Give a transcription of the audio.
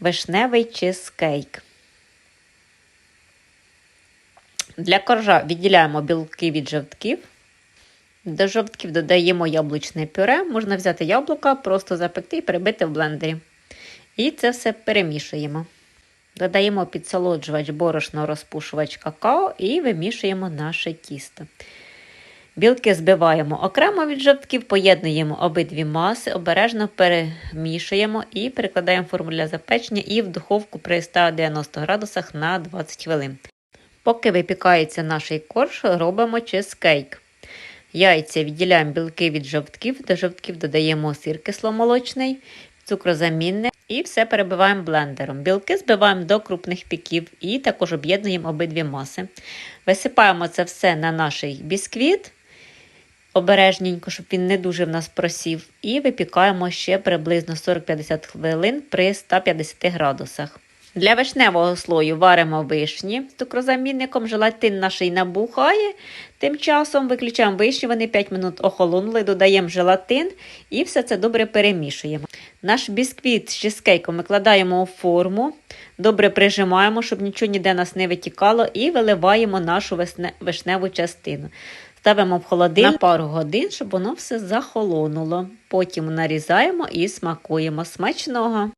вишневий чизкейк. Для коржа відділяємо білки від жовтків. До жовтків додаємо яблучне пюре. Можна взяти яблука, просто запекти і перебити в блендері. І це все перемішуємо. Додаємо підсолоджувач, борошно, розпушувач какао і вимішуємо наше тісто. Білки збиваємо окремо від жовтків, поєднуємо обидві маси, обережно перемішуємо і перекладаємо форму для запечення і в духовку при 190 градусах на 20 хвилин. Поки випікається наш корж, робимо чизкейк. Яйця відділяємо білки від жовтків, до жовтків додаємо сир кисломолочний, цукрозамінне і все перебиваємо блендером. Білки збиваємо до крупних піків і також об'єднуємо обидві маси. Висипаємо це все на наш бісквіт, обережненько, щоб він не дуже в нас просів, і випікаємо ще приблизно 40-50 хвилин при 150 градусах. Для вишневого слою варимо вишні з цукрозамінником, желатин наш набухає. Тим часом виключаємо вишні, вони 5 минут охолонули, додаємо желатин і все це добре перемішуємо. Наш бісквіт з чизкейком ми кладаємо у форму, добре прижимаємо, щоб нічого ніде нас не витікало, і виливаємо нашу вишневу частину. Ставимо в холодильник на пару годин, щоб воно все захолонуло. Потім нарізаємо і смакуємо. Смачного!